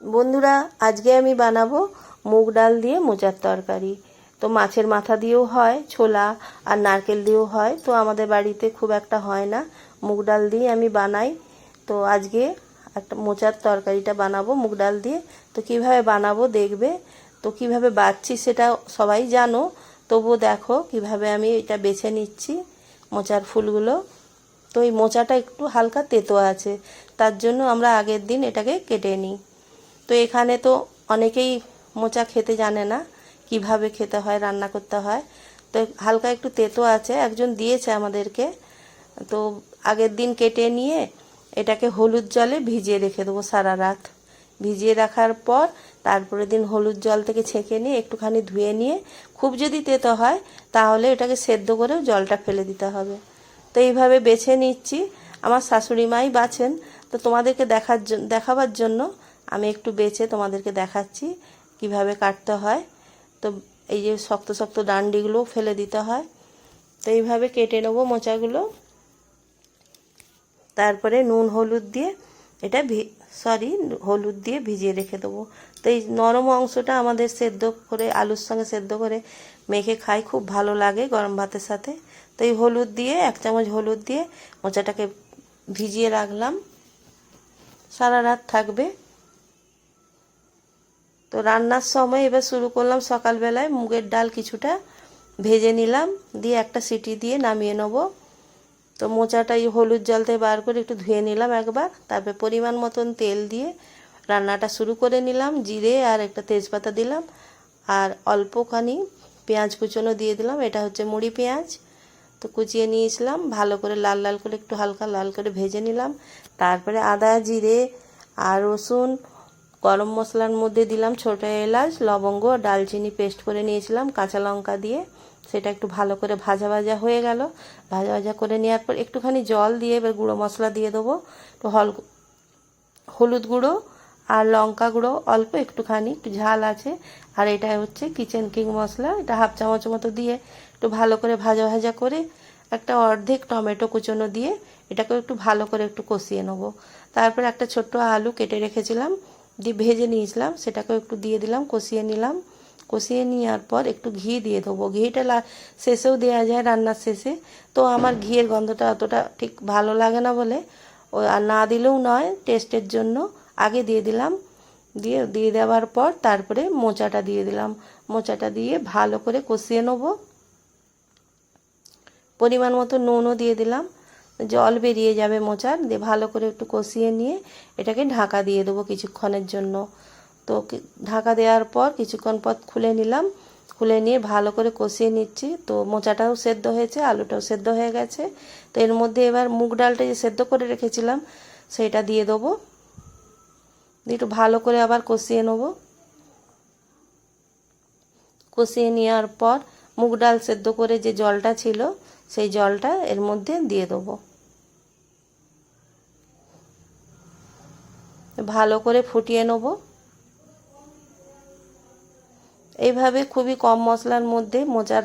বন্ধুরা, আজকে আমি বানাবো মুগ ডাল দিয়ে মোচার তরকারি। তো মাছের মাথা দিয়েও হয়, ছোলা আর নারকেল দিয়েও হয়। তো আমাদের বাড়িতে খুব একটা হয় না। মুগ ডাল দিয়ে আমি বানাই। তো আজকে একটা মোচার তরকারিটা বানাবো, মুগ ডাল দিয়ে। তো কীভাবে বানাবো দেখবে। তো কীভাবে বাচ্ছি সেটা সবাই জানো। তবুও দেখো কীভাবে আমি এটা বেছে নিচ্ছি, মোচার ফুলগুলো। তো এই মোচাটা একটু হালকা তেতো আছে। তার জন্য আমরা আগের দিন এটাকে কেটে নিই। তো এখানে তো অনেকেই মোচা খেতে জানে না কীভাবে খেতে হয়, রান্না করতে হয়। তো হালকা একটু তেতো আছে, একজন দিয়েছে আমাদেরকে। তো আগের দিন কেটে নিয়ে এটাকে হলুদ জলে ভিজিয়ে রেখে দেবো সারা রাত। ভিজিয়ে রাখার পর তারপরে দিন হলুদ জল থেকে ছেঁকে নিয়ে একটুখানি ধুয়ে নিয়ে খুব যদি তেতো হয় তাহলে এটাকে সেদ্ধ করেও জলটা ফেলে দিতে হবে। তো এইভাবে বেছে নিচ্ছি। আমার শাশুড়ি মাই বাছেন। তো তোমাদেরকে দেখার দেখাবার জন্য আমি একটু বেছে তোমাদেরকে দেখাচ্ছি কীভাবে কাটতে হয়। তো এই যে শক্ত শক্ত ডান্ডিগুলো ফেলে দিতে হয়। তো এইভাবে কেটে নেব মোচাগুলো। তারপরে নুন, হলুদ দিয়ে এটা সরি, হলুদ দিয়ে ভিজিয়ে রেখে দেবো। তো এই নরম অংশটা আমাদের সেদ্ধ করে, আলুর সঙ্গে সেদ্ধ করে মেখে খাই, খুব ভালো লাগে গরম ভাতের সাথে। তো এই হলুদ দিয়ে, এক চামচ হলুদ দিয়ে মোচাটাকে ভিজিয়ে রাখলাম। সারা রাত থাকবে। তো রান্নার সময় এবার শুরু করলাম সকালবেলায় মুগের ডাল কিছুটা ভেজে নিলাম, দিয়ে একটা সিটি দিয়ে নামিয়ে নেব। তো মোচাটা এই হলুদ জল থেকে বার করে একটু ধুয়ে নিলাম একবার, তারপরে পরিমাণ মতন তেল দিয়ে রান্নাটা শুরু করে নিলাম, জিরে আর একটা তেজপাতা দিলাম, আর অল্পখানি পেঁয়াজ কুচনো দিয়ে দিলাম, এটা হচ্ছে মুড়ি পেঁয়াজ। তো কুচিয়ে নিয়েছিলাম, ভালো করে লাল লাল করে একটু হালকা লাল করে ভেজে নিলাম, তারপরে আদা, জিরে আর রসুন গরম মশলার মধ্যে দিলাম ছোটো এলাচ, লবঙ্গ, ডালচিনি পেস্ট করে নিয়েছিলাম, কাঁচা লঙ্কা দিয়ে। সেটা একটু ভালো করে ভাজা ভাজা হয়ে গেল। ভাজা ভাজা করে নেওয়ার পর একটুখানি জল দিয়ে এবার গুঁড়ো মশলা দিয়ে দেবো। একটু হল হলুদ গুঁড়ো আর লঙ্কা গুঁড়ো অল্প একটুখানি, একটু ঝাল আছে। আর এটা হচ্ছে কিচেন কিং মশলা। এটা হাফ চামচ মতো দিয়ে একটু ভালো করে ভাজা ভাজা করে একটা অর্ধেক টমেটো কুচনো দিয়ে এটাকে একটু ভালো করে একটু কষিয়ে নেব। তারপর একটা ছোট্ট আলু কেটে রেখেছিলাম। দিয়ে ভেজে নিয়েছিলাম, সেটাকেও একটু দিয়ে দিলাম, কষিয়ে নিলাম। কষিয়ে নেওয়ার পর একটু ঘি দিয়ে দেবো। ঘিটা লা, শেষেও দেওয়া যায় রান্নার শেষে। তো আমার ঘিয়ের গন্ধটা অতটা ঠিক ভালো লাগে না বলে। ও, আর না দিলেও নয় টেস্টের জন্য। আগে দিয়ে দিলাম। দিয়ে দিয়ে দেওয়ার পর তারপরে মোচাটা দিয়ে দিলাম। মোচাটা দিয়ে ভালো করে কষিয়ে নেব। পরিমাণ মতো নুনও দিয়ে দিলাম। জল বেরিয়ে যাবে মোচার দিয়ে ভালো করে একটু কষিয়ে নিয়ে এটাকে ঢাকা দিয়ে দেবো কিছুক্ষণের জন্য। তো ঢাকা দেওয়ার পর কিছুক্ষণ পর খুলে নিলাম। খুলে নিয়ে ভালো করে কষিয়ে নিচ্ছি। তো মোচাটাও সেদ্ধ হয়েছে, আলুটাও সেদ্ধ হয়ে গেছে। তো এর মধ্যে এবার মুগ ডালটা যে সেদ্ধ করে রেখেছিলাম, সেটা দিয়ে দেবো। একটু ভালো করে আবার কষিয়ে নেব। কষিয়ে নেওয়ার পর মুগ ডাল সেদ্ধ করে যে জলটা ছিল, সেই জলটা এর মধ্যে দিয়ে দেবো। ভালো করে ফুটিয়ে নেব। এইভাবে খুবই কম মশলার মধ্যে মোচার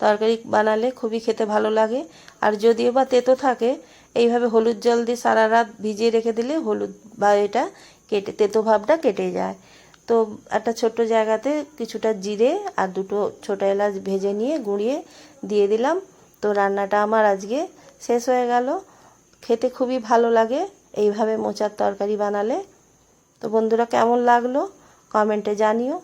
তরকারি বানালে খুবই খেতে ভালো লাগে। আর যদিও বা তেতো থাকে, এইভাবে হলুদ জল দিয়ে সারা রাত ভিজিয়ে রেখে দিলে হলুদ বা এটা কেটে, তেতো ভাবটা কেটে যায়। তো একটা ছোট্ট জায়গাতে কিছুটা জিরে আর দুটো ছোটো এলাচ ভেজে নিয়ে গুঁড়িয়ে দিয়ে দিলাম। তো রান্নাটা আমার আজকে শেষ হয়ে গেল। খেতে খুবই ভালো লাগে। এইভাবে মোচার তরকারি বানালে। তো বন্ধুরা কেমন লাগল? কমেন্টে জানিও।